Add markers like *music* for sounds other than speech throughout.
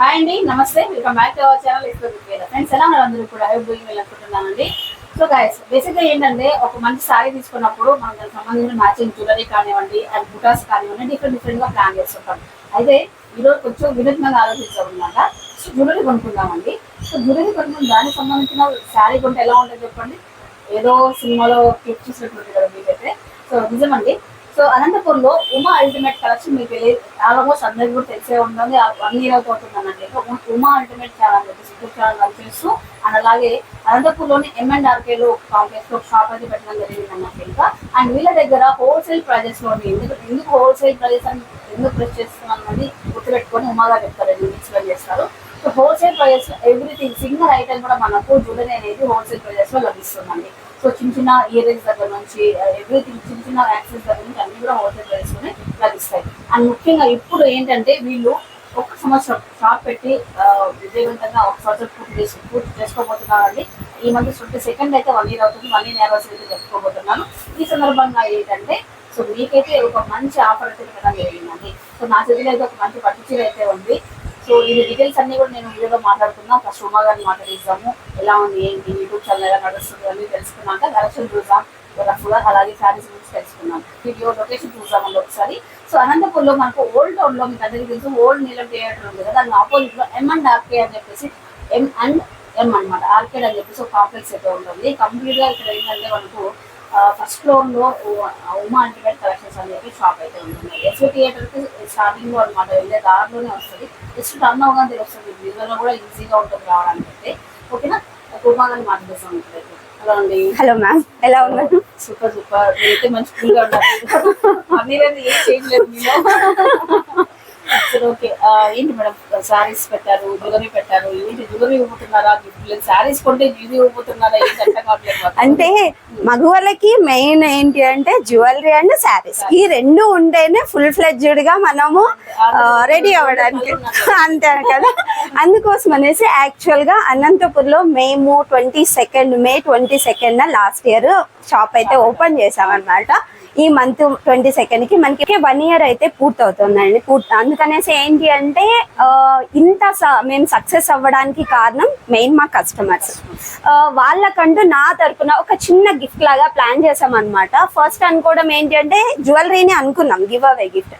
Hi అండి నమస్తే. Welcome back to our channel friends ఎలా ఉన్నారు? అందరూ కూడా I doing well so guys బేసిక్గా ఏంటంటే ఒక మంచి సారీ తీసుకున్నప్పుడు మనం దానికి సంబంధించిన మ్యాచింగ్ జ్యువెలరీ కానివ్వండి అండ్ బుటాస్ కానివ్వండి డిఫరెంట్ డిఫరెంట్గా ప్లాన్ చేస్తుంటాం. అయితే ఈరోజు కొంచెం వినూత్నంగా ఆలోచించామన్నమాట సో జ్యువెలరీ కొనుక్కుందామండి. సో జ్యువెలరీ కొనుక్కుని దానికి సంబంధించిన శారీ కొంటే ఎలా ఉంటుంది చెప్పండి. ఏదో సినిమాలో క్లిప్ చూసినట్టు కదా మీకైతే. సో నిజమండి సో అనంతపూర్లో ఉమా అల్టిమేట్ కలెక్షన్ మీకు ఆల్మోస్ట్ అందరికీ కూడా తెలిసే ఉంటుంది. వన్ ఇయర్ అన్నట్టు ఉమా అల్టిమేట్ చాలా అని చెప్పేసి యూట్యూబ్ రన్ చేస్తూ అండ్ అలాగే అనంతపూర్లోని ఎం ఆర్కేలో కాంప్లెక్స్లో షాప్ అయితే పెట్టడం జరిగింది అన్నట్టు ఇంకా అండ్ వీళ్ళ దగ్గర హోల్సేల్ ప్రైజెస్లో ఎందుకు ఎందుకు హోల్సేల్ ప్రైజెస్ అని ఎందుకు ప్రెస్ చేస్తున్నాం అన్నది గుర్తుపెట్టుకొని ఉమాగా చెప్తారు. ఎక్స్ప్లెయిన్ చేస్తారు. So wholesale prices everything single item కూడా మనకు జ్యువెలరీ అనేది హోల్సేల్ ప్రైజెస్లో లభిస్తుందండి. సో చిన్న చిన్న ఇయర్ దగ్గర నుంచి ఎవ్రీథింగ్ చిన్న చిన్న యాక్సెస్ దగ్గర నుంచి అన్ని కూడా హోల్సేల్ ప్రైజెస్ లభిస్తాయి. అండ్ ముఖ్యంగా ఇప్పుడు ఏంటంటే వీళ్ళు ఒక సంవత్సరం షాప్ పెట్టి విజయవంతంగా ఒక సంవత్సరం పూర్తి చేసి పూర్తి చేసుకోబోతున్నారండి. ఈ మంత్ ట్వంటీ సెకండ్ అయితే వన్ ఇయర్ అవుతుంది వన్ ఇయర్ యానివర్సరీ అయితే జరుపుకోబోతున్నాను. ఈ సందర్భంగా ఏంటంటే సో మీకైతే ఒక మంచి ఆఫర్ అయితే పెట్టడం జరిగిందండి. సో నా చేతిలో అయితే ఒక మంచి పట్టు చీర అయితే ఉంది. సో ఇది డీటెయిల్స్ అన్ని కూడా నేను వీడియోలో మాట్లాడుకున్నా ఫస్ట్ ఉమా గారిని మాట్లాడిస్తాము ఎలా ఉంది ఏంటి యూట్యూబ్ ఛానల్ ఎలా నడుస్తుంది అని తెలుసుకున్నాక కలెక్షన్ చూద్దాం. రఫ్గా అలాగే శారీస్ గురించి తెలుసుకున్నాం వీడియో లొకేషన్ చూద్దామండి ఒకసారి. సో అనంతపూర్లో మనకు ఓల్డ్ టౌన్లో మీకు అందరికీ తెలుసు ఓల్డ్ నీలం థియేటర్ ఉంది కదా. దాని ఆపోజిట్లో ఎం అండ్ ఆర్కే అని చెప్పేసి ఎం అండ్ ఎం అన్నమాట. ఆర్కేడ్ అని చెప్పేసి ఒక కాంప్లెక్స్ అయితే ఉంటుంది. కంప్లీట్గా ఇక్కడ ఏంటంటే మనకు ఫస్ట్ ఫ్లోర్లో ఉ- ఉమా అల్టిమేట్ కలెక్షన్స్ అని చెప్పి షాప్ అయితే ఉంటుంది ఎస్వి థియేటర్కి స్టార్టింగ్లో అనమాట వెళ్ళే దారిలోనే వస్తుంది. జస్ట్ టర్న్ అవగానే తెలుస్తుంది. విజువల్ కూడా ఈజీగా ఉంటుంది రావడానికి అయితే. ఓకేనా కుమార్ మాట్లాడేస్తాం ఇప్పుడైతే హలో అండి. హలో మ్యామ్ ఎలా ఉన్నారు? సూపర్ సూపర్ మీరైతే మంచి కూల్గా ఉన్నారు. అమీరైతే ఏం మీలో? సరే ఓకే. ఏంటి మేడం శారీస్ పెట్టారు జ్యువెలరీ పెట్టారు ఏంటి జ్యువెలరీ ఇవ్వబోతున్నారా గిఫ్ట్ శారీస్ కొంటే ఇది ఇవ్వబోతున్నారా? ఏంటి అర్థం కావట్లేదు అంటే మగవాళ్ళకి మెయిన్ ఏంటి అంటే జ్యువెలరీ అండ్ శారీస్ ఈ రెండు ఉంటేనే ఫుల్ ఫ్లెడ్జ్డ్గా మనము రెడీ అవ్వడానికి. అంతే కదా? అందుకోసం అనేసి యాక్చువల్గా అనంతపూర్లో మేము twenty second May twenty second last year shop అయితే ఓపెన్ చేసామన్నమాట ఈ మంత్ ట్వంటీ సెకండ్కి మనకి వన్ ఇయర్ అయితే పూర్తవుతుందండి. పూర్తి అందుకనేసి ఏంటి అంటే ఇంత మేము సక్సెస్ అవ్వడానికి కారణం మెయిన్ మా కస్టమర్స్. వాళ్ళకంటూ నా తరపున ఒక చిన్న గిఫ్ట్ లాగా ప్లాన్ చేసాం అనమాట ఫస్ట్ అనుకోవడం ఏంటి అంటే జ్యువెలరీని అనుకున్నాం గివ్ అవే గిఫ్ట్.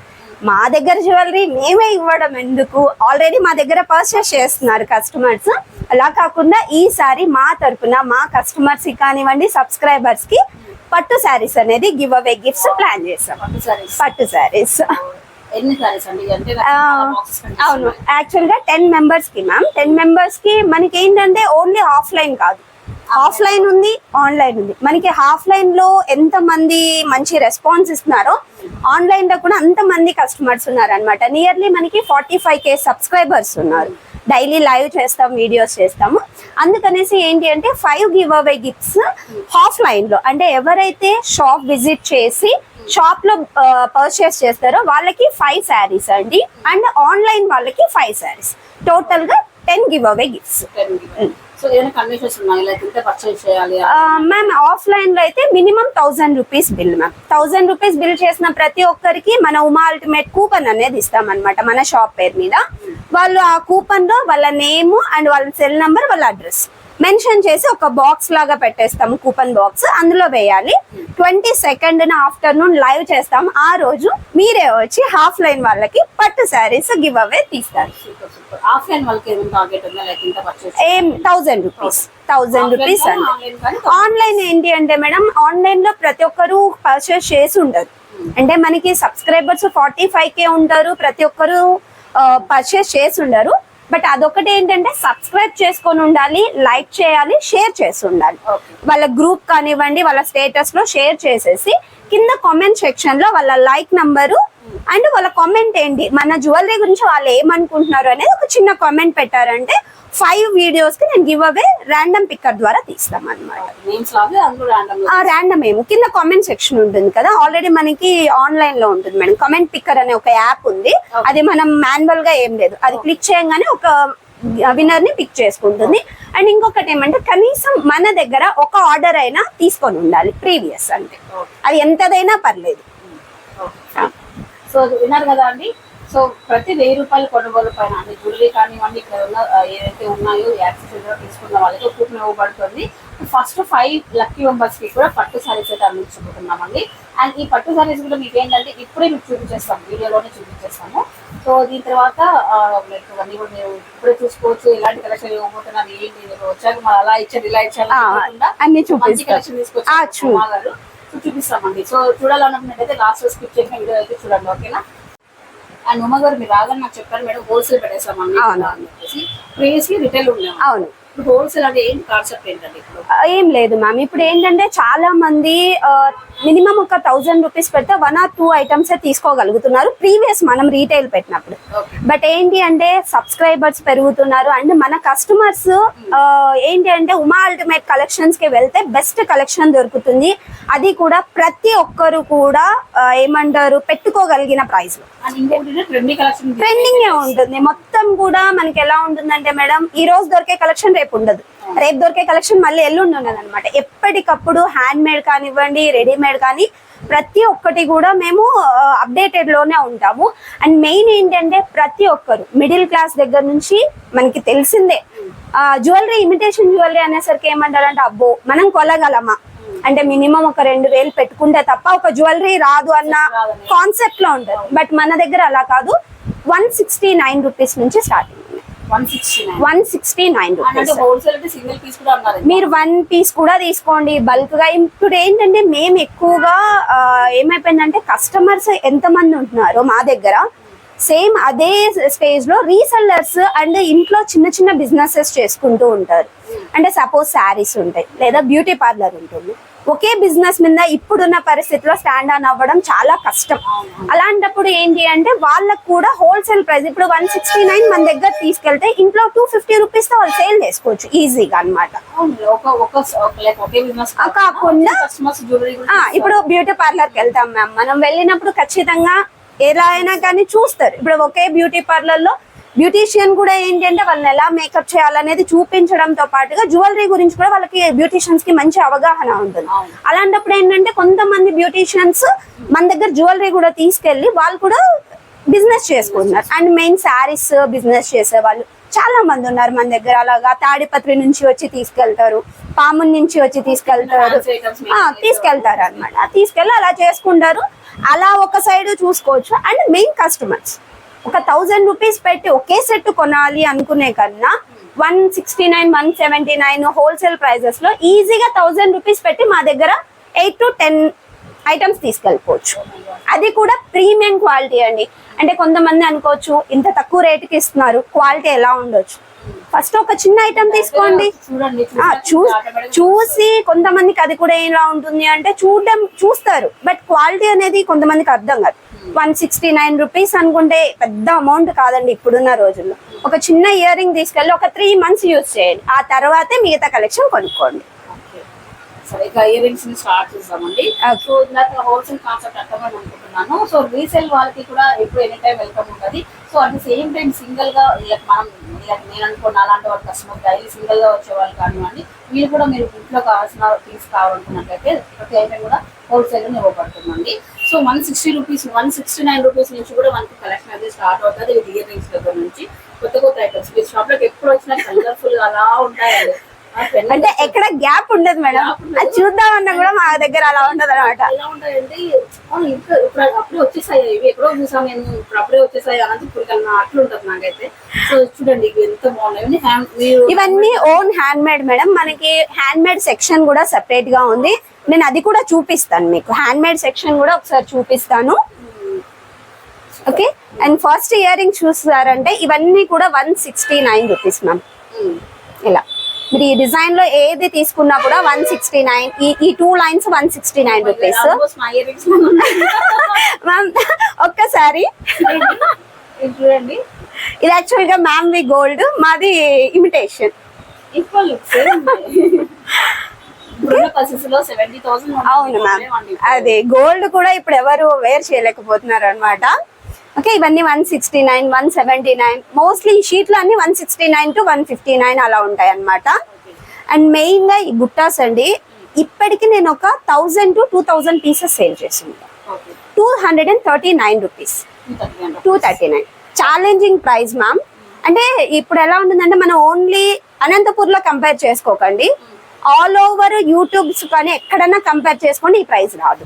మా దగ్గర జ్యువెలరీ మేమే ఇవ్వడం ఎందుకు? ఆల్రెడీ మా దగ్గర పర్చేస్ చేస్తున్నారు కస్టమర్స్. అలా కాకుండా ఈసారి మా తరపున మా కస్టమర్స్ కానివ్వండి సబ్స్క్రైబర్స్కి పట్టు శారీస్ అనేది గివ్ అవే గిఫ్ట్స్ ప్లాన్ చేసాం పట్టు శారీస్. అవును. యాక్చువల్గా టెన్ మెంబర్స్కి మ్యామ్ టెన్ మెంబర్స్కి మనకి ఏంటంటే ఓన్లీ ఆఫ్లైన్ కాదు ఆఫ్లైన్ ఉంది ఆన్లైన్ ఉంది. మనకి హాఫ్ లైన్లో ఎంత మంది మంచి రెస్పాన్స్ ఇస్తున్నారో ఆన్లైన్లో కూడా అంత మంది కస్టమర్స్ ఉన్నారు అనమాట నియర్లీ మనకి ఫార్టీ ఫైవ్ కే సబ్స్క్రైబర్స్ ఉన్నారు. డైలీ లైవ్ చేస్తాం వీడియోస్ చేస్తాము. అందుకనేసి ఏంటి అంటే ఫైవ్ గివ్ అవే గిఫ్ట్స్ హాఫ్ లైన్లో. అంటే ఎవరైతే షాప్ విజిట్ చేసి షాప్లో పర్చేస్ చేస్తారో వాళ్ళకి ఫైవ్ శారీస్ అండి. అండ్ ఆన్లైన్ వాళ్ళకి ఫైవ్ శారీస్ టోటల్గా ten give away gifts ma'am ఆఫ్లైన్లో అయితే minimum thousand rupees bill ma'am thousand rupees bill చేసిన ప్రతి ఒక్కరికి మన ఉమా అల్టిమేట్ కూపన్ అనేది ఇస్తామన్నమాట మన షాప్ పేరు మీద. వాళ్ళు ఆ కూపన్లో వాళ్ళ నేమ్ అండ్ వాళ్ళ సెల్ నంబర్ వాళ్ళ అడ్రస్ మెన్షన్ చేసి ఒక బాక్స్ లాగా పెట్టేస్తాము కూపన్ బాక్స్. అందులో వేయాలి. ట్వంటీ సెకండ్ ఆఫ్టర్నూన్ లైవ్ చేస్తాం. ఆ రోజు మీరే వచ్చి హాఫ్ లైన్ వాళ్ళకి పట్టు శారీస్ గివ్ అవే తీస్తారు. ఏం థౌజండ్ రూపీస్ థౌజండ్ రూపీస్ అండి ఆన్లైన్ ఏంటి అంటే మేడం ఆన్లైన్లో ప్రతి ఒక్కరు పర్చేస్ చేసి ఉండరు. అంటే మనకి సబ్స్క్రైబర్స్ ఫార్టీ ఫైవ్ కే ఉంటారు. ప్రతి ఒక్కరు పర్చేస్ చేసి ఉండరు. బట్ అదొకటి ఏంటంటే సబ్స్క్రైబ్ చేసుకొని ఉండాలి లైక్ చేయాలి షేర్ చేసి ఉండాలి. వాళ్ళ గ్రూప్ కానివ్వండి వాళ్ళ స్టేటస్లో షేర్ చేసేసి కింద కామెంట్ సెక్షన్లో వాళ్ళ లైక్ నంబరు అండ్ వాళ్ళ కామెంట్ ఏంటి మన జ్యువెలరీ గురించి వాళ్ళు ఏమనుకుంటున్నారు అనేది ఒక చిన్న కామెంట్ పెట్టారంటే ఫైవ్ వీడియోస్కి నేను గివ్ అవే ర్యాండమ్ పిక్కర్ ద్వారా తీస్తాం అనమాట ర్యాండమ్ ఏమో. కింద కామెంట్ సెక్షన్ ఉంటుంది కదా. ఆల్రెడీ మనకి ఆన్లైన్లో ఉంటుంది మేడం. కామెంట్ పిక్కర్ అనే ఒక యాప్ ఉంది. అది మనం మాన్యువల్గా ఏం లేదు. అది క్లిక్ చేయగానే ఒక విన్నర్ని పిక్ చేసుకుంటుంది. అండ్ ఇంకొకటి ఏమంటే కనీసం మన దగ్గర ఒక ఆర్డర్ అయినా తీసుకొని ఉండాలి ప్రీవియస్ అంటే. అది ఎంతదైనా పర్లేదు. సో విన్నారు కదా అండి? సో ప్రతి వెయ్యి రూపాయల కొనుగోలు పైన అంటే జ్యువెలరీ కానివ్వండి ఇక్కడ ఉన్న ఏదైతే ఉన్నాయో యాక్సెసరీస్ తీసుకున్న వాళ్ళకి కూపన్ ఇవ్వబడుతుంది. ఫస్ట్ ఫైవ్ లక్కీ మెంబర్స్కి కూడా పట్టు సారీస్ అయితే అందించుకుంటున్నామండి అండ్ ఈ పట్టు సారీస్ కూడా మీకు ఏంటంటే ఇప్పుడే మీకు చూపించేస్తాం వీడియోలోనే చూపించేస్తాము. సో దీని తర్వాత మీకు అన్ని కూడా మీరు ఇప్పుడే చూసుకోవచ్చు ఎలాంటి కలెక్షన్ ఇవ్వబోతున్నారు ఏంటి మీరు వచ్చాక మరి అలా ఇచ్చారు ఇలా ఇచ్చారు మంచి కలెక్షన్ ఆ, తీసుకొచ్చారు చూ- ఉమా గారు సో చూపిస్తామండి. సో చూడాలనుకున్నట్టయితే లాస్ట్ స్కిప్ చేసిన వీడియో అయితే చూడండి ఓకేనా? అండ్ ఉమా గారు మీరు రాగానే నాకు చెప్పారు మేడం హోల్సేల్ పెట్టేసామండి అవును. అని చెప్పేసి ప్రీవియస్లీ రిటైల్ ఉన్నాము అవును. ఇప్పుడు హోల్సేల్ అంటే ఏంటి కాన్సెప్ట్ ఏంటండి ఇప్పుడు? ఆ, ఏం లేదు మ్యామ్. ఇప్పుడు ఏంటంటే చాలా మంది మినిమం ఒక థౌజండ్ రూపీస్ పెడితే వన్ ఆర్ టూ ఐటమ్స్ తీసుకోగలుగుతున్నారు. ప్రీవియస్ మనం రీటైల్ పెట్టినప్పుడు. బట్ ఏంటి అంటే సబ్స్క్రైబర్స్ పెరుగుతున్నారు. అండ్ మన కస్టమర్స్ ఏంటి అంటే ఉమా అల్టిమేట్ కలెక్షన్స్కి వెళ్తే బెస్ట్ కలెక్షన్ దొరుకుతుంది. అది కూడా ప్రతి ఒక్కరు కూడా ఏమంటారు పెట్టుకోగలిగిన ప్రైస్. ట్రెండింగ్ ఉంటుంది. మొత్తం కూడా మనకి ఎలా ఉంటుందంటే మేడం ఈ రోజు దొరికే కలెక్షన్ రేపు ఉండదు. రేపు దొరికే కలెక్షన్ మళ్ళీ ఎల్లుండి ఉండదు అనమాట ఎప్పటికప్పుడు హ్యాండ్ మేడ్ కానివ్వండి రెడీమేడ్ కానీ ప్రతి ఒక్కటి కూడా మేము అప్డేటెడ్లోనే ఉంటాము. అండ్ మెయిన్ ఏంటంటే ప్రతి ఒక్కరు మిడిల్ క్లాస్ దగ్గర నుంచి మనకి తెలిసిందే జ్యువెలరీ ఇమిటేషన్ జ్యువెలరీ అనేసరికి ఏమంటారంటే అబ్బో మనం కొలగలమా? అంటే మినిమం ఒక రెండు వేలు పెట్టుకుంటే తప్ప ఒక జ్యువెలరీ రాదు అన్న. కాన్సెప్ట్లో ఉంటుంది. బట్ మన దగ్గర అలా కాదు. వన్ సిక్స్టీ నైన్ రూపీస్ నుంచి స్టార్టింగ్. One sixty nine. మీరు వన్ పీస్ కూడా తీసుకోండి. బల్క్గా ఇప్పుడు ఏంటంటే మేము ఎక్కువగా ఏమైపోయిందంటే కస్టమర్స్ ఎంతమంది ఉంటున్నారో మా దగ్గర సేమ్ అదే స్టేజ్లో రీసెల్లర్స్ అండ్ ఇంట్లో చిన్న చిన్న బిజినెసెస్ చేసుకుంటూ ఉంటారు. అంటే సపోజ్ శారీస్ ఉంటాయి లేదా బ్యూటీ పార్లర్ ఉంటుంది. ఒకే బిజినెస్ మీద ఇప్పుడున్న పరిస్థితిలో స్టాండ్ ఆన్ అవ్వడం చాలా కష్టం. అలాంటప్పుడు ఏంటి అంటే వాళ్ళకు కూడా హోల్సేల్ ప్రైస్ ఇప్పుడు వన్ సిక్స్టీ నైన్ మన దగ్గర తీసుకెళ్తే ఇంట్లో టూ ఫిఫ్టీ రూపీస్తో వాళ్ళు సేల్ చేసుకోవచ్చు ఈజీగా ఆ, కాకుండా- ఇప్పుడు బ్యూటీ పార్లర్కి వెళ్తాం మ్యామ్. మనం వెళ్ళినప్పుడు ఖచ్చితంగా ఎలా అయినా కానీ చూస్తారు. ఇప్పుడు ఒకే బ్యూటీ పార్లర్లో బ్యూటీషియన్ కూడా ఏంటి అంటే వాళ్ళని ఎలా మేకప్ చేయాలనేది చూపించడంతో పాటుగా జ్యువెలరీ గురించి కూడా వాళ్ళకి బ్యూటీషియన్స్కి మంచి అవగాహన ఉంటుంది. అలాంటప్పుడు ఏంటంటే కొంతమంది బ్యూటీషియన్స్ మన దగ్గర జ్యువెలరీ కూడా తీసుకెళ్ళి వాళ్ళు కూడా బిజినెస్ చేసుకుంటున్నారు. అండ్ మెయిన్ శారీస్ బిజినెస్ చేసే వాళ్ళు చాలా మంది ఉన్నారు మన దగ్గర. అలాగా తాడిపత్రి నుంచి వచ్చి తీసుకెళ్తారు పామున్ నుంచి వచ్చి తీసుకెళ్తారు. తీసుకెళ్తారు అనమాట తీసుకెళ్ళి అలా చేసుకుంటారు. అలా ఒక సైడ్ చూసుకోవచ్చు. అండ్ మెయిన్ కస్టమర్స్ ఒక థౌజండ్ రూపీస్ పెట్టి ఒకే సెట్ కొనాలి అనుకునే కన్నా one sixty nine one seventy nine wholesale ప్రైజెస్లో ఈజీగా థౌజండ్ రూపీస్ పెట్టి మా దగ్గర ఎయిట్ టు టెన్ ఐటమ్స్ తీసుకెళ్ళిపోవచ్చు. అది కూడా ప్రీమియం క్వాలిటీ అండి. అంటే కొంతమంది అనుకోవచ్చు ఇంత తక్కువ రేటుకి ఇస్తున్నారు క్వాలిటీ ఎలా ఉండొచ్చు? ఫస్ట్ ఒక చిన్న ఐటమ్ తీసుకోండి. చూసి కొంతమందికి అది కూడా ఎలా ఉంటుంది అంటే చూడడం చూస్తారు. బట్ క్వాలిటీ అనేది కొంతమందికి అర్థం కాదు. వన్ సిక్స్టీ నైన్ రూపీస్ అనుకుంటే పెద్ద అమౌంట్ కాదండి ఇప్పుడున్న రోజుల్లో. ఒక చిన్న ఇయర్ రింగ్ తీసుకెళ్ళి ఒక త్రీ మంత్స్ యూజ్ చేయండి. ఆ తర్వాతే మిగతా కలెక్షన్ కొనుక్కోండి. Okay. సరే ఇక ఇయర్ రింగ్స్ని స్టార్ట్ చేద్దామండి. Okay. సో ఇందాక హోల్సేల్ కాన్సెప్ట్ అర్థమని అనుకుంటున్నాను. సో రీసేల్ వాళ్ళకి కూడా ఎప్పుడు ఎనీ టైం వెల్కమ్ ఉంటుంది. So at the same time సింగిల్గా like మనం like నేను అనుకున్న అలాంటి వాళ్ళ కస్టమర్ డైలీ సింగిల్గా వచ్చే వాళ్ళు కానివ్వండి మీరు కూడా మీరు ఇంట్లో కావాల్సిన పీస్ కావాలనుకున్నట్లయితే ప్రతి ఐటమ్ కూడా హోల్సేల్గా ఇవ్వబడుతుందండి. So one sixty rupees one sixty nine rupees నుంచి కూడా మనకి కలెక్షన్ అనేది స్టార్ట్ అవుతుంది. ఇది ఇయర్ రింగ్స్ దగ్గర నుంచి కొత్త కొత్త ఐటమ్స్ మీ షాప్లోకి ఎప్పుడు వచ్చినా కలర్ఫుల్గా అలా ఉంటాయండి. అంటే ఎక్కడ గ్యాప్ ఉండదు మేడం. అది చూద్దామన్నా కూడా మా దగ్గర అలా ఉండదు అనమాట ఎలా ఉంటాయంటే అవును ఇప్పుడు ఇప్పుడు అప్పుడే వచ్చేసాయి. ఇవి ఎక్కడో చూసాం నేను ఇప్పుడు అప్పుడే వచ్చేసాయి ఇప్పుడు కన్నా అట్లా ఉంటుంది నాకైతే. సో చూడండి ఇవి ఎంత బాగున్నాయి. ఇవన్నీ ఓన్ హ్యాండ్ మేడ్ మేడం. మనకి హ్యాండ్ మేడ్ సెక్షన్ కూడా సెపరేట్గా ఉంది. నేను అది కూడా చూపిస్తాను మీకు. హ్యాండ్ మేడ్ సెక్షన్ కూడా ఒకసారి చూపిస్తాను. Okay and first earring చూస్తారంటే ఇవన్నీ కూడా one sixty nine rupees ma'am. ఇలా. మీరు ఈ డిజైన్లో ఏది తీసుకున్నా కూడా వన్ సిక్స్టీ నైన్ ఈ ఈ two lines one sixty nine rupees. Ma'am ఒక్కసారి. ఇది చూడండి. ఇది యాక్చువల్గా మ్యామ్ వి గోల్డ్ మాది ఇమిటేషన్ అవును మ్యామ్ అదే గోల్డ్ కూడా ఇప్పుడు ఎవరు వేర్ చేయలేకపోతున్నారు అనమాట ఓకే ఇవన్నీ one sixty nine one seventy nine mostly ఈ షీట్లు అన్ని one sixty nine to one fifty nine అలా ఉంటాయి అనమాట అండ్ మెయిన్గా ఈ బుట్టాస్ అండి ఇప్పటికి నేను ఒక thousand to two thousand pieces sale చేసింది two hundred and thirty nine rupees two thirty nine challenging price ma'am అంటే ఇప్పుడు ఎలా ఉంటుందంటే మనం ఓన్లీ అనంతపూర్లో కంపేర్ చేసుకోకండి ఆల్ ఓవర్ యూట్యూబ్స్ కానీ ఎక్కడైనా కంపేర్ చేసుకోండి ఈ ప్రైస్ రాదు.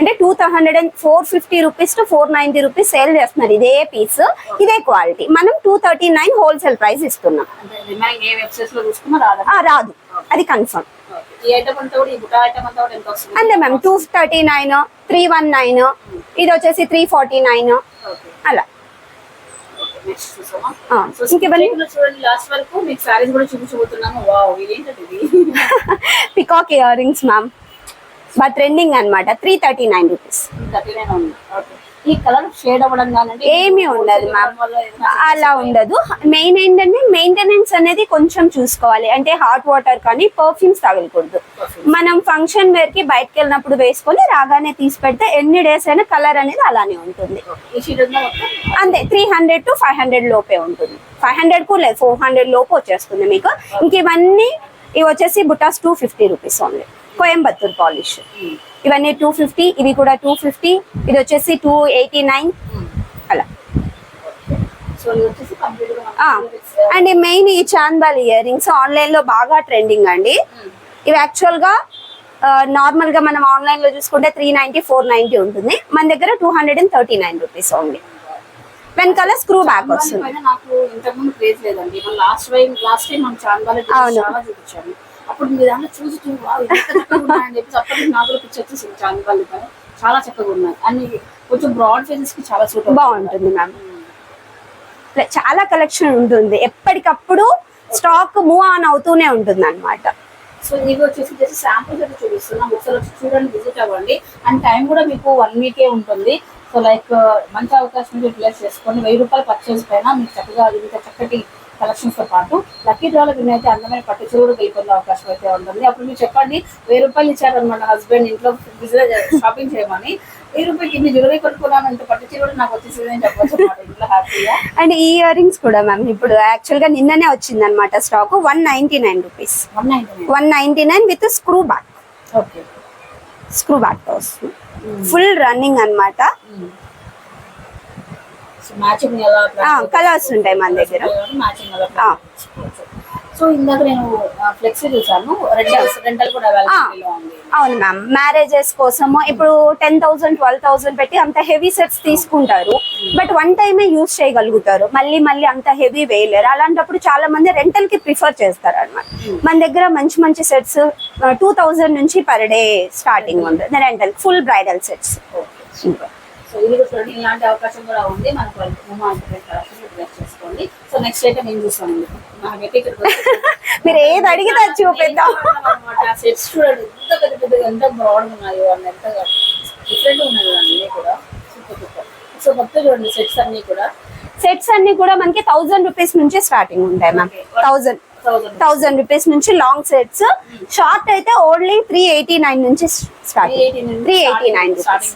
అంటే two hundred and four fifty rupees to four ninety rupees sale చేస్తున్నారు. ఇదే పీస్ ఇదే క్వాలిటీ మనం two thirty nine wholesale price ఇస్తున్నాం రాదా? అది కన్ఫర్మ్ అంతా ma'am two thirty nine three one nine ఇది వచ్చేసి త్రీ ఫార్టీ నైన్ అలా. Peacock earrings ma'am but trending అన్నమాట. త్రీ థర్టీ నైన్ రూపీస్ ఈ కలర్ షేడ్ అవ్వడం కానీ ఏమీ ఉండదు మ్యామ్ అలా ఉండదు. మెయిన్ ఏంటంటే మెయింటెనెన్స్ అనేది కొంచెం చూసుకోవాలి. అంటే హాట్ వాటర్ కానీ పర్ఫ్యూమ్స్ తగలకూడదు మనం ఫంక్షన్ వేర్కి బయటకు వెళ్ళినప్పుడు వేసుకొని రాగానే తీసి పెడితే ఎన్ని డేస్ అయినా కలర్ అనేది అలానే ఉంటుంది. అంతే three hundred to five hundred లోపే ఉంటుంది. ఫైవ్ హండ్రెడ్కు లేదు ఫోర్ హండ్రెడ్ లోపు వచ్చేస్తుంది మీకు. ఇంక ఇవన్నీ ఇవి వచ్చేసి బుటాస్ two fifty rupees only Coimbatore polish. ఇవన్నీ టూ ఫిఫ్టీ ఇవి కూడా టూ ఫిఫ్టీ ఇది వచ్చేసి టూ ఎయిటీ నైన్ అలా అండ్ మెయిన్ ఈ చాందాల్ ఇయర్ రింగ్స్ ఆన్లైన్లో బాగా ట్రెండింగ్ అండి. ఇవి యాక్చువల్గా నార్మల్గా మనం ఆన్లైన్లో చూసుకుంటే త్రీ నైన్టీ ఫోర్ నైన్టీ ఉంటుంది. మన దగ్గర two hundred and thirty nine rupees only వెనకాల స్క్రూ బ్యాక్ వస్తుంది. అవును. చాలా అప్పుడు మీ దాంట్లో చూసి చూ వావ్, ఎంత చక్కగా ఉన్నాయని చెప్పేసి అప్పటికి నాకు కూడా పిచ్చి వచ్చేసింది. చాందాల పైన చాలా చక్కగా ఉన్నాయి. అన్ని కొంచెం బ్రాడ్ ఫేసెస్కి చాలా సూట్ బాగుంటుంది మ్యామ్ చాలా కలెక్షన్ ఉంటుంది. ఎప్పటికప్పుడు స్టాక్ మూవ్ ఆన్ అవుతూనే ఉంటుంది అనమాట సో ఇవి వచ్చేసి జస్ట్ శాంపుల్స్ అయితే చూపిస్తున్నాం. ఒకసారి వచ్చి చూడండి విజిట్ అవ్వండి. అండ్ టైం కూడా మీకు వన్ వీకే ఉంటుంది. సో లైక్ మంచి అవకాశం యూటిలైజ్ చేసుకొని వెయ్యి రూపాయల పర్చేస్ పైన మీకు చక్కగా ఇంత చక్కటి కలెక్షన్స్తో పాటు లక్కీ డ్రాలో విన్ అయితే అందమైన పట్టు చీర కూడా గెలుపొందే అవకాశం అయితే ఉంటుంది అప్పుడు మీరు చెప్పండి వెయ్యి రూపాయలు ఇచ్చారనమాట హస్బెండ్ ఇంట్లో బిజినెస్ షాపింగ్ చేయమని. వెయ్యి రూపాయలకి ఇన్ని జ్యువెలరీ కొనుక్కున్నాను ఇంత పట్టు నాకు వచ్చేసింది అని ఇంట్లో హ్యాపీగా. అండ్ ఈ ఇయర్ రింగ్స్ కూడా మ్యామ్ ఇప్పుడు యాక్చువల్గా నిన్ననే వచ్చింది అనమాట stock one ninety nine rupees one ninety nine with screw back okay screw బ్యాక్తో వస్తుంది ఫుల్ రన్నింగ్ అన్నమాట colours ఉంటాయి మన దగ్గర. సో ఇందాక నేను ఫ్లెక్సీ చూసాను రెంటల్ రెంటల్ కూడా అవైలబిలిటీలో ఉంది. అవును మ్యామ్ మ్యారేజెస్ కోసము ఇప్పుడు టెన్ థౌసండ్ ట్వెల్వ్ థౌసండ్ పెట్టి అంత హెవీ సెట్స్ తీసుకుంటారు. బట్ వన్ టైమే యూస్ చేయగలుగుతారు. మళ్ళీ మళ్ళీ అంత హెవీ వేయలేరు. అలాంటప్పుడు చాలా మంది రెంటల్కి ప్రిఫర్ చేస్తారు అనమాట మన దగ్గర మంచి మంచి సెట్స్ టూ థౌసండ్ నుంచి పర్ డే స్టార్టింగ్ ఉంటుంది rental full bridal sets super so ఇది కూడా ఇలాంటి అవకాశం కూడా ఉంది. మనకు ఉమా చేసుకోండి. సో నెక్స్ట్ అయితే నేను చూస్తాను నాకైతే ఇక్కడికి వచ్చి- *laughs* మీరు ఏది అడిగితే అది చూపిద్దాం. సెట్స్ చూడండి ఎంత పెద్ద పెద్దగా ఎంత బ్రాడ్ ఉన్నాయో అన్న ఎంతగా డిఫరెంట్ ఉన్నాయి అన్నీ కూడా. సూపర్ సూపర్ సో మొత్తం చూడండి సెట్స్ అన్ని కూడా. సెట్స్ అన్ని కూడా మనకి థౌసండ్ రూపీస్ నుంచి స్టార్టింగ్ ఉంటాయి మ్యామ్ థౌసండ్ థౌసండ్ రూపీస్ నుంచి లాంగ్ సెట్స్ షార్ట్ అయితే ఓన్లీ త్రీ ఎయిటీ నైన్ నుంచి starting three eighty nine rupees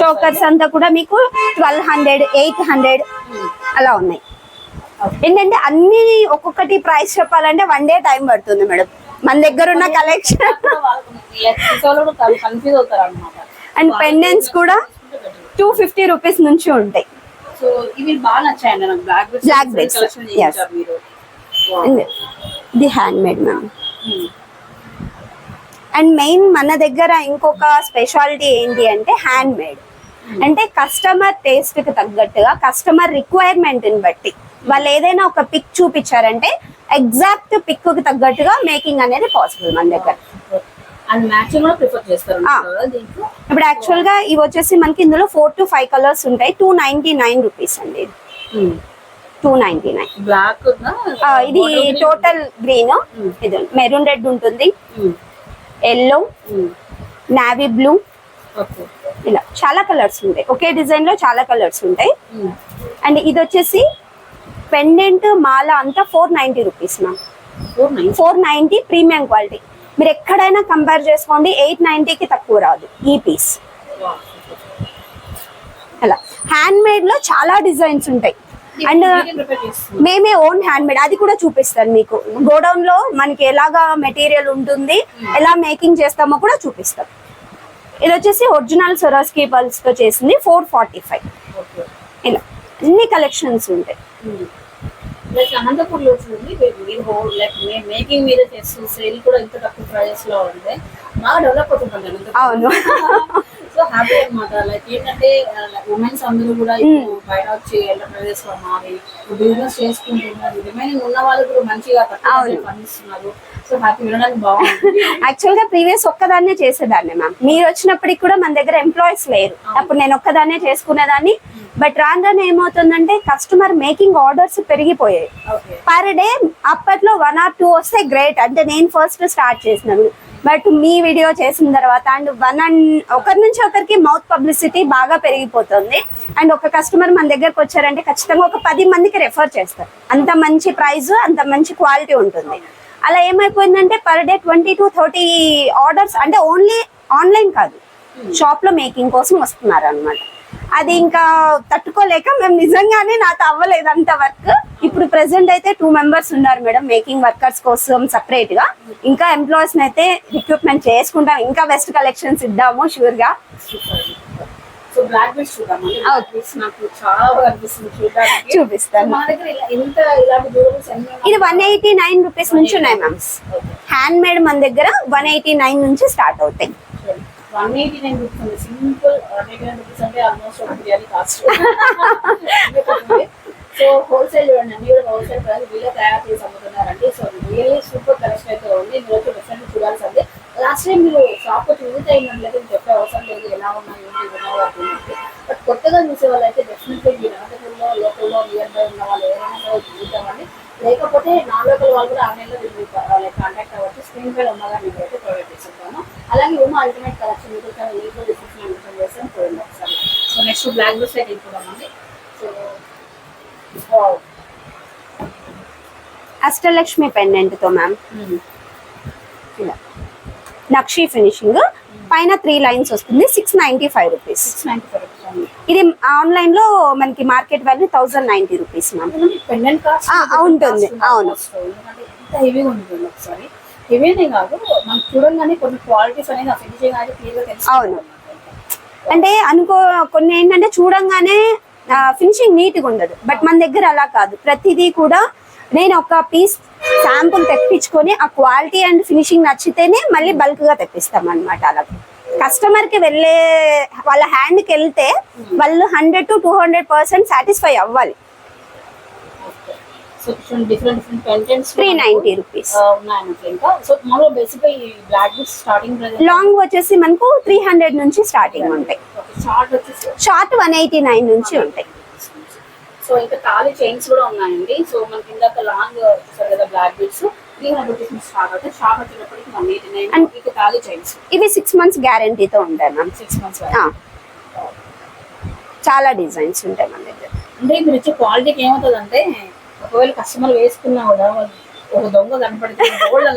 chokers అంతా కూడా మీకు ట్వెల్వ్ హండ్రెడ్ ఎయిట్ హండ్రెడ్ అలా ఉన్నాయి. ఏంటంటే అన్ని ఒక్కొక్కటి ప్రైస్ చెప్పాలంటే వన్ డే టైం పడుతుంది మేడం. మన దగ్గర ఉన్న కలెక్షన్ అండ్ పెండెంట్స్ కూడా టూ ఫిఫ్టీ రూపీస్ నుంచి ఉంటాయి. బ్లాక్ బెడ్స్ ఇది hand made ma'am. And main మన దగ్గర ఇంకొక స్పెషాలిటీ ఏంటి అంటే హ్యాండ్ మేడ్ అంటే కస్టమర్ టేస్ట్కి తగ్గట్టుగా కస్టమర్ రిక్వైర్మెంట్ని బట్టి వాళ్ళు ఏదైనా ఒక పిక్ చూపించారంటే ఎగ్జాక్ట్ పిక్కి తగ్గట్టుగా మేకింగ్ అనేది పాసిబుల్ మన దగ్గర. ఇప్పుడు యాక్చువల్గా ఇవి వచ్చేసి మనకి ఇందులో ఫోర్ టు ఫైవ్ కలర్స్ ఉంటాయి. టూ నైన్టీ నైన్ రూపీస్ అండి టూ నైన్టీ నైన్ బ్లాక్ ఇది టోటల్ గ్రీన్ Hmm. ఇది మెరూన్ రెడ్ ఉంటుంది. ఎల్లో నావీ బ్లూ ఓకే ఇలా చాలా కలర్స్ ఉంటాయి. ఒకే డిజైన్లో చాలా కలర్స్ ఉంటాయి. అండ్ ఇది వచ్చేసి పెండెంట్ మాల అంతా four ninety rupees ma'am four ninety premium quality మీరు ఎక్కడైనా కంపేర్ చేసుకోండి ఎయిట్ నైన్టీకి తక్కువ రాదు ఈ పీస్ అలా. హ్యాండ్ మేడ్లో చాలా డిజైన్స్ ఉంటాయి. అండ్ చేస్తుంది మేమే ఓన్ హ్యాండ్ మేడ్ అది కూడా చూపిస్తాను మీకు. గోడౌన్లో మనకి ఎలాగా మెటీరియల్ ఉంటుంది ఎలా మేకింగ్ చేస్తామో కూడా చూపిస్తాం. ఇది వచ్చేసి ఒరిజినల్ సొరాస్కీ పల్స్తో చేసింది ఫోర్ ఫార్టీ ఫైవ్ ఇలా. అన్ని కలెక్షన్స్ ఉంటాయి. లైక్ అనంతపూర్లో మీరు లైక్ మేకింగ్ మీద చేస్తూ సేల్ కూడా ఇంత తక్కువ ప్రైజెస్లో ఉంది బాగా డెవలప్ అవుతుంది అనంతపూర్ అవును. *laughs* సో హ్యాపీ అన్నమాట. లైక్ ఏంటంటే ఉమెన్స్ అందరూ కూడా బయట వచ్చి ఎంటర్ప్రైజెస్లో మారి బిజినెస్ చేసుకుంటున్నారు రిమైనింగ్ ఉన్న వాళ్ళు కూడా మంచిగా అవును. పండిస్తున్నారు సో హ్యాపీ వినడానికి బాగుంది. యాక్చువల్గా ప్రీవియస్ ఒక్కదాన్నే చేసేదాన్ని మ్యామ్ మీరు వచ్చినప్పటికి కూడా మన దగ్గర ఎంప్లాయీస్ లేరు. అప్పుడు నేను ఒక్కదాన్నే చేసుకునేదాన్ని. బట్ రాను ఏమవుతుందంటే కస్టమర్ మేకింగ్ ఆర్డర్స్ పెరిగిపోయాయి. పర్ డే అప్పట్లో వన్ ఆర్ టూ వస్తే గ్రేట్ అంటే నేను ఫస్ట్ స్టార్ట్ చేసినాను. బట్ మీ వీడియో చేసిన తర్వాత అండ్ వన్ అండ్ ఒకరి నుంచి ఒకరికి మౌత్ పబ్లిసిటీ బాగా పెరిగిపోతుంది. అండ్ ఒక కస్టమర్ మన దగ్గరకు వచ్చారంటే ఖచ్చితంగా ఒక పది మందికి రెఫర్ చేస్తారు. అంత మంచి ప్రైస్ అంత మంచి క్వాలిటీ ఉంటుంది. అలా ఏమైపోయిందంటే per day twenty to thirty orders అంటే ఓన్లీ ఆన్లైన్ కాదు. షాప్లో మేకింగ్ కోసం వస్తున్నారు అనమాట అది ఇంకా తట్టుకోలేక మేము నిజంగానే నాతో అవ్వలేదు అంత వర్క్. ఇప్పుడు ప్రెసెంట్ అయితే టూ మెంబర్స్ ఉన్నారు మేడం మేకింగ్ వర్కర్స్ కోసం సపరేట్గా. ఇంకా ఎంప్లాయీస్ అయితే రిక్రూట్మెంట్ చేసుకుంటాం. ఇంకా బెస్ట్ కలెక్షన్స్ ఇద్దాము షూర్గా. చూపిస్తాను? ఇది వన్ ఎయిటీ నైన్ రూపీస్ నుంచి ఉన్నాయి మ్యామ్ హ్యాండ్ మేడ్ మన దగ్గర వన్ ఎయిటీ నైన్ నుంచి స్టార్ట్ అవుతాయి. One eighty nine rupees simple one eighty nine rupees అంటే ఆల్మోస్ట్ ఒక బిర్యానీ కాస్ట్ సో హోల్సేల్ చూడండి అన్ని కూడా హోల్సేల్ ప్రైస్ వీళ్ళే తయారు చేసి అమ్ముతున్నారండి. సో రియల్లీ సూపర్ కలెక్షన్ అయితే ఉంది. మీరు వచ్చి డిఫరెంట్ చూడాల్సింది. లాస్ట్ టైం మీరు షాప్ వచ్చి విజిట్ అయినట్లయితే మీకు చెప్పే అవసరం లేదు ఎలా ఉన్నాయి ఏంటి ఎలా అవుతుంది బట్ కొత్తగా చూసే వాళ్ళు అయితే డెఫినెట్లీ మీరు అనంతపురంలో లోకల్లో నియర్ బై ఉన్న వాళ్ళు ఎవరైనా సరే చూద్దామండి లేకపోతే నా లోకల్ వాళ్ళు కూడా ఆన్లైన్లో మీరు కాంటాక్ట్ అవ్వచ్చు స్క్రీన్ పైన ఉన్నగా మీకు అయితే ప్రొవైడ్ చేస్తుంటాను అలాగే ఉమా అల్టిమేట్ కలెక్షన్ మీకు చాలా లీగల్ డిస్క్రిప్షన్ మెన్షన్ చేస్తాను చూడండి ఒకసారి సో నెక్స్ట్ బ్లాక్ బుక్స్ అయితే వెళ్ళిపోదామండి సో అష్టలక్ష్మి పెండెంట్తో మ్యామ్ ఇలా. నక్షి ఫినిషింగ్ పైన త్రీ లైన్స్ వస్తుంది. సిక్స్ నైన్టీ ఫైవ్ రూపీస్ ఇది ఆన్లైన్లో మనకి market value thousand ninety rupees ma'am ఉంటుంది, అవును. హెవీనే కాదు మనం చూడంగానే కొన్ని క్వాలిటీస్ అనేది అవును. అంటే అనుకో కొన్ని ఏంటంటే చూడంగానే ఫినిషింగ్ నీట్గా ఉండదు. బట్ మన దగ్గర అలా కాదు. ప్రతిదీ కూడా నేను ఒక పీస్ శాంపుల్ తెప్పించుకొని ఆ క్వాలిటీ అండ్ ఫినిషింగ్ నచ్చితేనే మళ్ళీ బల్క్గా తెప్పిస్తాం అనమాట అలా. కస్టమర్కి వెళ్ళే వాళ్ళ హ్యాండ్కి వెళ్తే వాళ్ళు hundred to two hundred percent satisfy అవ్వాలి. Different different pendants three ninety rupees ఉన్నాయన్నట్లు ఇంకా. సో మామూలుగా బేసిక్గా ఈ బ్లాక్ బుక్స్ స్టార్టింగ్ లాంగ్ వచ్చేసి మనకు త్రీ హండ్రెడ్ నుంచి స్టార్టింగ్ ఉంటాయి. షార్ట్ వచ్చేసి షార్ట్ వన్ ఎయిటీ నైన్ నుంచి ఉంటాయి. సో ఇంకా తాళి చైన్స్ కూడా ఉన్నాయండి. సో మనకి ఇందాక లాంగ్ చూసారు కదా black beads three hundred rupees start అవుతాయి. షార్ట్ వచ్చేటప్పటికి వన్ ఎయిటీ నైన్ And- ఇక తాళి చైన్స్ ఇవి సిక్స్ మంత్స్ గ్యారంటీతో ఉంటాయి మ్యామ్ సిక్స్ మంత్స్. చాలా డిజైన్స్ ఉంటాయి మన దగ్గర. అంటే మీరు ఇచ్చే క్వాలిటీకి ఏమవుతుంది అంటే ఒకవేళ కస్టమర్ వేసుకున్నా కూడా ఒక దొంగ కనపడితే గోల్డ్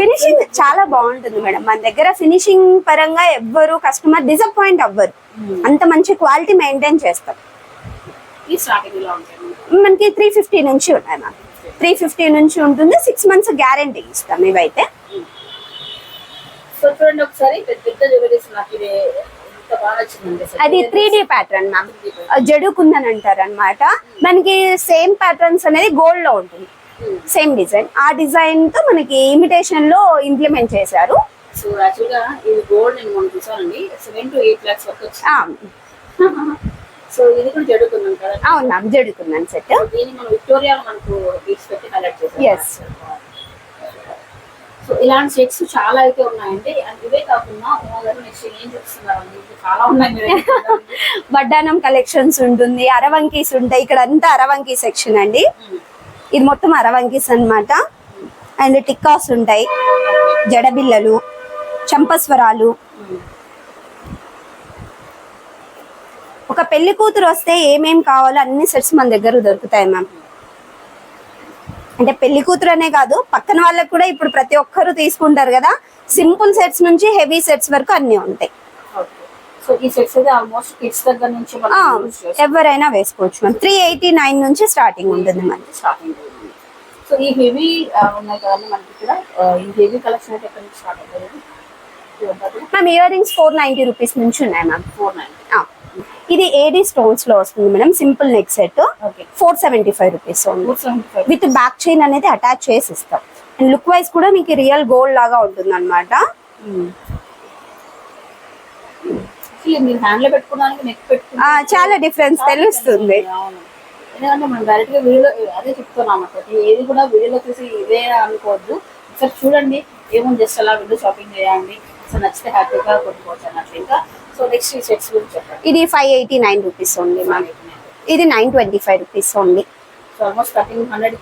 ఫినిషింగ్ చాలా బాగుంటుంది మేడం. మన దగ్గర ఫినిషింగ్ పరంగా ఎవ్వరు కస్టమర్ డిసప్పాయింట్ అవ్వరు. అంత మంచి క్వాలిటీ మెయింటైన్ చేస్తాం మనకి. మనకి త్రీ ఫిఫ్టీ నుంచి ఉన్నాయి మ్యామ్ త్రీ ఫిఫ్టీ నుంచి ఉంటుంది. సిక్స్ మంత్స్ గ్యారంటీ ఇస్తాం ఇవైతే. సో చూడండి ఒకసారి పెద్ద పెద్ద జ్యువెలరీస్ నాకు అది త్రీ డి ప్యాటర్న్ మ్యామ్ జడుకుందని అంటారు అనమాట మనకి సేమ్ ప్యాటర్న్స్ అనేది గోల్డ్లో ఉంటుంది. సేమ్ డిజైన్ ఆ డిజైన్తో మనకి ఇమిటేషన్లో ఇంప్లిమెంట్ చేశారు. సో యాక్చువల్గా ఇది గోల్డ్ నేను మొన్న చూసానండి సెవెన్ టు ఎయిట్ లాక్స్ వరకు ఆ, *laughs* వచ్చింది సో ఇది కూడా జడుకుందాం కదా? అవును మ్యామ్ జడుకుందని సెట్ దీన్ని మనం విక్టోరియా మనకు పెట్టి హైలైట్ చేసాం. సో ఇలాంటి సెట్స్ చాలా అయితే ఉన్నాయండి. అండ్ ఇవే కాకుండా నెక్స్ట్ ఏం చాలా ఉన్నాయి? *laughs* వడ్డానం కలెక్షన్స్ ఉంటుంది అరవంకీస్ ఉంటాయి. ఇక్కడ అంతా అరవంకీ సెక్షన్ అండి. ఇది మొత్తం అరవంకీస్ అన్నమాట. అండ్ టిక్కాస్ ఉంటాయి. జడబిల్లలు చంపస్వరాలు. ఒక పెళ్ళి కూతురు వస్తే ఏమేం కావాలో అన్ని సెట్స్ మన దగ్గర దొరుకుతాయి మ్యామ్. అంటే పెళ్ళి కూతురు అనే కాదు పక్కన వాళ్ళకి కూడా ఇప్పుడు ప్రతి ఒక్కరు తీసుకుంటారు కదా సింపుల్ సెట్స్ నుంచి హెవీ సెట్స్ వరకు అన్ని ఉంటాయి. ఓకే సో ఈ సెట్స్ అయితే ఆల్మోస్ట్ కిడ్స్ దగ్గర నుంచి ఆ, మనం యూస్ చేసుకోవచ్చు ఎవరైనా వేసుకోవచ్చు మ్యామ్ త్రీ ఎయిటీ నైన్ నుంచి స్టార్టింగ్ ఉంటుంది మనకి స్టార్టింగ్ సో ఈ హెవీ ఉన్నాయి కదండి మనకి ఇక్కడ. ఆ, ఈ హెవీ కలెక్షన్ అయితే ఎక్కడ నుంచి స్టార్ట్ అవుతుంది? Ma'am earrings four ninety rupees నుంచి ఉన్నాయి మ్యామ్ ఫోర్ నైన్ ఇది ఏడీ స్టోన్స్లో వస్తుంది madam simple neck set. Four seventy five rupees with back chain అనేది అటాచ్ చేసి ఇస్తాం. అండ్ లుక్ వైజ్ కూడా మీకు రియల్ గోల్డ్ లాగా ఉంటుంది అనమాట చాలా డిఫరెన్స్ తెలుస్తుంది. ఎందుకంటే మనం డైరెక్ట్గా వీడియో అదే చెప్తున్నాం ఏది కూడా వీడియోలో చూసి ఇదే అనుకోవద్దు. ఒకసారి చూడండి ఏముంది జస్ట్ అలా విండో షాపింగ్ చేయండి. సో నచ్చితే హ్యాపీగా కొట్టుకోవచ్చు అన్నట్లు ఇంకా సో నెక్స్ట్ ఈ సెట్స్ గురించి చెప్పండి ఇది ఫైవ్ ఎయిటీ నైన్ రూపీస్ ఉంది మ్యామ్ ఇది nine twenty five rupees almost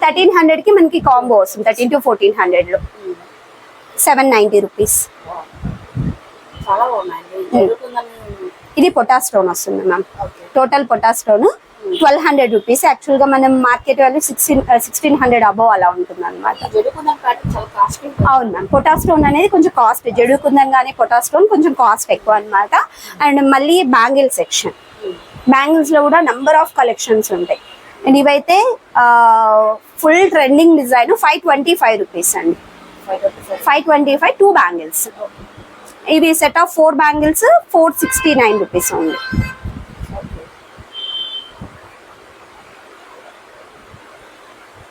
thirteen హండ్రెడ్కి మనకి కాంబో వస్తుంది థర్టీన్ టు ఫోర్టీన్ హండ్రెడ్లో. సెవెన్ నైంటీ రూపీస్ ఇది పొటా స్టోన్ వస్తుంది మ్యామ్ టోటల్ పొటా స్టోన్ ట్వెల్వ్ హండ్రెడ్ రూపీస్ యాక్చువల్గా మనం market value sixteen sixteen hundred above అలా ఉంటుంది. అనమాట అవును మ్యామ్ పొటా స్టోన్ అనేది కొంచెం కాస్ట్ జడుకుందాం కానీ పొటా స్టోన్ కొంచెం కాస్ట్ ఎక్కువ అన్నమాట. అండ్ మళ్ళీ బ్యాంగిల్ సెక్షన్ బ్యాంగిల్స్లో కూడా నంబర్ ఆఫ్ కలెక్షన్స్ ఉంటాయి. అండ్ ఇవైతే full trending design five twenty five rupees అండి. Five twenty five two bangles ఇవి set of four bangles four sixty nine rupees ఉంది ఓకే సో ఇవైతే bangle collection bangle collection four hundred rupees four fifty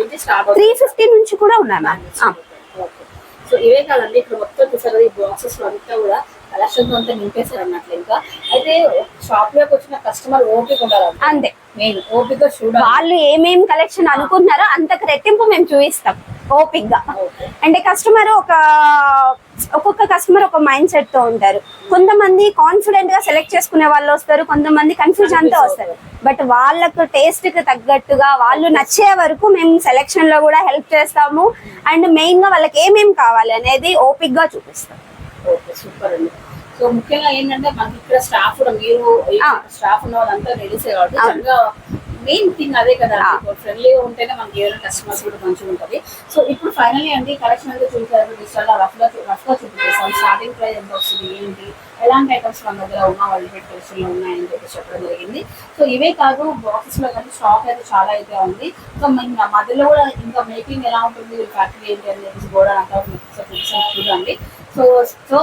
నుంచి start three fifty నుంచి కూడా ఉన్నాయి ma'am so ఇవే కాదండి ఇక్కడ మొత్తం ఈ బాక్సెస్ అంతా కూడా కలెక్షన్ అంతా నింపేశారు అన్నట్లు ఇంకా. అయితే షాప్లోకి వచ్చిన కస్టమర్ ఓపిక ఉండాలి? అంతే. మెయిన్ ఓపిక చూడాలి. వాళ్ళు ఏమేం కలెక్షన్ అనుకుంటున్నారో అంతకు రెట్టింపు మేము చూపిస్తాం ఓపిక్గా అంటే కస్టమర్ ఒక ఒక్కొక్క కస్టమర్ ఒక మైండ్ సెట్తో ఉంటారు. కొంతమంది కాన్ఫిడెంట్గా సెలెక్ట్ చేసుకునే వాళ్ళు వస్తారు కొంతమంది కన్ఫ్యూజన్తో వస్తారు. బట్ వాళ్ళకు టేస్ట్కి తగ్గట్టుగా వాళ్ళు నచ్చే వరకు మేము సెలెక్షన్లో కూడా హెల్ప్ చేస్తాము. అండ్ మెయిన్గా వాళ్ళకి ఏమేం కావాలి అనేది ఓపిక్గా చూపిస్తాం. ఓకే సూపర్ అండి. సో ముఖ్యంగా ఏంటంటే మనకి ఇక్కడ స్టాఫ్ మీరు. స్టాఫ్ ఉన్న వాళ్ళంతా రెడీస్ కాబట్టి మెయిన్ థింగ్ అదే కదా. ఫ్రెండ్లీగా ఉంటేనే మనకి ఏదైనా కస్టమర్స్ కూడా మంచిగా ఉంటుంది. సో ఇప్పుడు ఫైనల్లీ అండి కలెక్షన్ అయితే చూసారు డిజిటల్ రఫ్గా రఫ్గా చూపించేస్తాం స్టార్టింగ్ ప్రైస్ ఎంత వస్తుంది ఏంటి ఎలాంటి ఐటమ్స్ మన దగ్గర ఉన్న వాళ్ళు పెట్టి లో ఉన్నాయని చెప్పి చెప్పడం జరిగింది. సో ఇవే కాదు బాక్సెస్లో కానీ స్టాక్ అయితే చాలా అయితే ఉంది. సో మన మధ్యలో కూడా ఇంకా మేకింగ్ ఎలా ఉంటుంది ఫ్యాక్టరీ ఏంటి అని చెప్పేసి కూడా చూపిస్తాను చూడండి. సో సో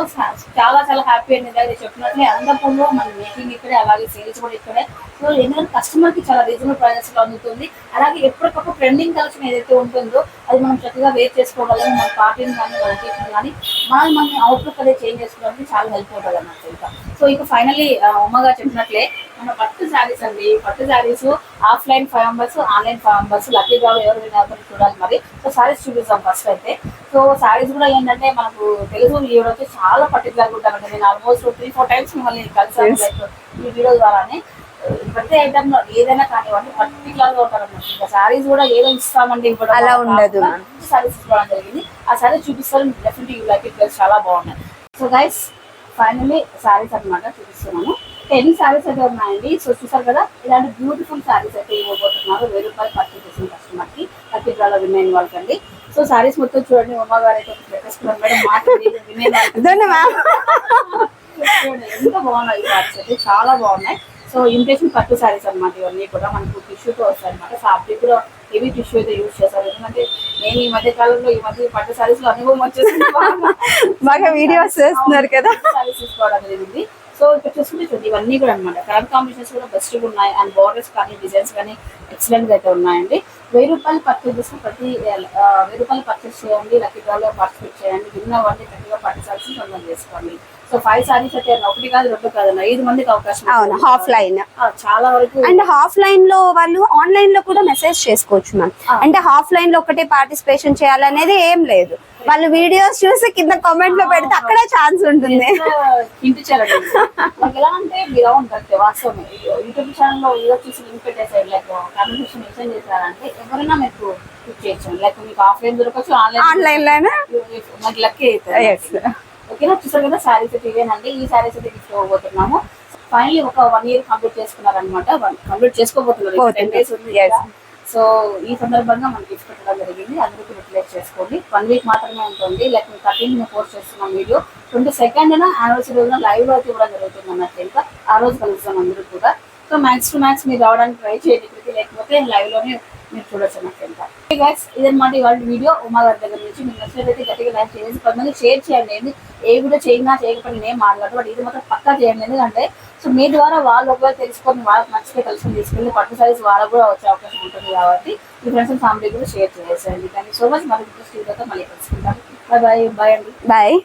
చాలా చాలా హ్యాపీ అండి ఇందాక చెప్పినట్లే అనంతపురంలో మన మేకింగ్ ఇక్కడే అలాగే సేల్స్ కూడా ఇక్కడే. సో ఎందుకంటే కస్టమర్కి చాలా రీజనబుల్ ప్రైజెస్లో అందుతుంది. అలాగే ఎప్పటికప్పుడు ట్రెండింగ్ కలెక్షన్ ఏదైతే ఉంటుందో అది మనం చక్కగా వేర్ చేసుకోగలం మన పార్టీని కానీ మన occasion కానీ. మనం మన అవుట్లుక్ అదే చేంజ్ చేసుకోవడానికి చాలా హెల్ప్ అవుతుంది అన్నమాట ఇంకా సో ఇక ఫైనలీ ఉమ్మగా చెప్పినట్లే మన పట్టు శారీస్ అండి. పట్టు sarees offline five members online five members lucky డ్రాలో ఎవరు వినారో చూడాలి మరి. సో శారీస్ చూపిస్తాం ఫస్ట్ అయితే. సో శారీస్ కూడా ఏంటంటే మనకు తెలుగు ఈవిడ వచ్చి చాలా పర్టికులర్ ఉంటారండి నేను ఆల్మోస్ట్ త్రీ ఫోర్ టైమ్స్ మిమ్మల్ని కలిసాను ఈ వీడియో ద్వారానే. ప్రతి ఐటమ్లో ఏదైనా కానివ్వండి పర్టికులర్గా ఉంటారన్నమాట. ఇంకా శారీస్ కూడా ఏదో ఇస్తామండి ఇవ్వడం అలా ఉండదు. శారీస్ ఇవ్వడం జరిగింది. ఆ శారీస్ చూపిస్తారు. డెఫినెట్ యూ లైక్ ఇట్ చాలా బాగున్నాయి. సో గైస్ ఫైనల్లీ శారీస్ అన్నమాట చూపిస్తున్నాను. టెన్ శారీస్ అయితే ఉన్నాయండి? సో చూసారు కదా ఇలాంటి బ్యూటిఫుల్ శారీస్ అయితే ఇవ్వబోతున్నారు వెయ్యి రూపాయలు పర్చేస్ చేసిన కస్టమర్కి డ్రాలో విన్ అయిన వాళ్ళకండి. సో శారీస్ మొత్తం చూడండి ఉమా గారు అయితే పెట్టేసుకున్నారు మేడం మాట ఎంత బాగున్నాయి ఈ శారీస్ అయితే చాలా బాగున్నాయి. సో ఇమిటేషన్ పట్టు శారీస్ అన్నమాట ఇవన్నీ కూడా. మనకు టిష్యూతో వస్తాయి అనమాట ఫ్యాబ్రిక్ కూడా హెవీ టిష్యూ అయితే యూజ్ చేస్తారు. ఎందుకంటే నేను ఈ మధ్య కాలంలో ఈ మధ్య పట్టు శారీస్లో అనుభవం వచ్చేసింది బాగా. వీడియోస్ చేస్తున్నారు కదా. శారీస్ తీసుకోవడం జరిగింది. సో ఇక్కడ చూసుకుంటే చూడండి ఇవన్నీ కూడా అనమాట కలర్ కాంబినేషన్స్ కూడా బెస్ట్గా ఉన్నాయి. అండ్ బార్డర్స్ కానీ డిజైన్స్ కానీ ఎక్సలెంట్గా అయితే ఉన్నాయండి. వెయ్యి రూపాయలు పర్చేస్ చేసి ప్రతి వెయ్యి రూపాయలు పర్చేస్ చేయండి. లక్కీ డ్రాలో పార్టిసిపేట్ చేయండి. విన్న వాటిని గట్టిగా పట్టు సారీస్ సొంతం చేసుకోండి. సో ఫైవ్ సారీస్ ఒకటి కాదు రెండు కాదు ఐదు మందికి అవకాశం అవును. హాఫ్ లైన్ చాలా వరకు అండ్ హాఫ్ లైన్లో వాళ్ళు ఆన్లైన్లో కూడా మెసేజ్ చేసుకోవచ్చు మ్యామ్. అంటే హాఫ్ లైన్లో ఒకటే పార్టిసిపేషన్ చేయాలనేది ఏం లేదు. వాళ్ళు వీడియోస్ చూసి కింద కామెంట్లో పెడితే అక్కడే ఛాన్స్ ఉంటుంది. ఇంటించారండి మాకు ఎలా అంటే మీరు అవును కరెక్ట్ వాస్తవమే యూట్యూబ్ ఛానల్లో చూసి లింక్ పెట్టేసారు లైక్ కాంపిటీషన్ మెన్షన్ చేశారంటే ఎవరైనా మీకు చేయొచ్చు. లైక్ మీకు ఆఫ్లైన్ దొరకచ్చు ఆన్లైన్ ఆన్లైన్లోనే? మాకు లక్కీ. అవుతుంది ఓకేనా చూసారు కదా శారీస్ అయితే ఇవేనండి ఈ శారీస్ అయితే ఇవ్వబోతున్నాము ఫైనలీ ఒక వన్ ఇయర్ కంప్లీట్ చేసుకున్నారనమాట కంప్లీట్ చేసుకోబోతున్నారు. టెన్. డేస్ ఉంది. సో ఈ సందర్భంగా మనకి గిఫ్ట్ పెట్టడం జరిగింది. అందరికీ రిప్లై చేసుకోండి. వన్ వీక్ మాత్రమే ఉంటుంది. లైక్ మేము థర్టీన్ పోస్ట్ చేస్తున్నాం వీడియో ట్వంటీ సెకండ్ యానివర్సరీ రోజున లైవ్లో అయితే ఇవ్వడం జరుగుతుంది అన్నట్లు ఇంకా. ఆ రోజు కలుస్తాం అందరూ కూడా. సో మ్యాక్స్ టు మ్యాక్స్ మీరు రావడానికి ట్రై చేయండి. ఇక్కడికి లేకపోతే లైవ్లోనే మీరు చూడొచ్చు అన్నమాట గైస్ ఇదన్నమాట ఇవాళ వీడియో. ఉమా గారి దగ్గర నుంచి మీకు నచ్చినట్లయితే గట్టిగా లైక్ చేసి కొంతమంది మంది షేర్ చేయండి. ఏ వీడియో చేయినా చేయకపోయినా నేను మాట్లాడు బట్ ఇది మాత్రం పక్కా చేయండి. ఎందుకంటే సో మీ ద్వారా వాళ్ళు ఒకవేళ తెలుసుకొని వాళ్ళకి నచ్చితే కలిసి తీసుకెళ్ళి పట్టు సారీస్ వాళ్ళకు కూడా వచ్చే అవకాశం ఉంటుంది కాబట్టి మీ ఫ్రెండ్స్ అండ్ ఫ్యామిలీ కూడా షేర్ చేసేయండి. థ్యాంక్ యూ సో మచ్ మరి ఇంట్రెస్ట్ మళ్ళీ కలుసుకుంటాం బాయ్ బాయ్ బాయ్ అండి. బాయ్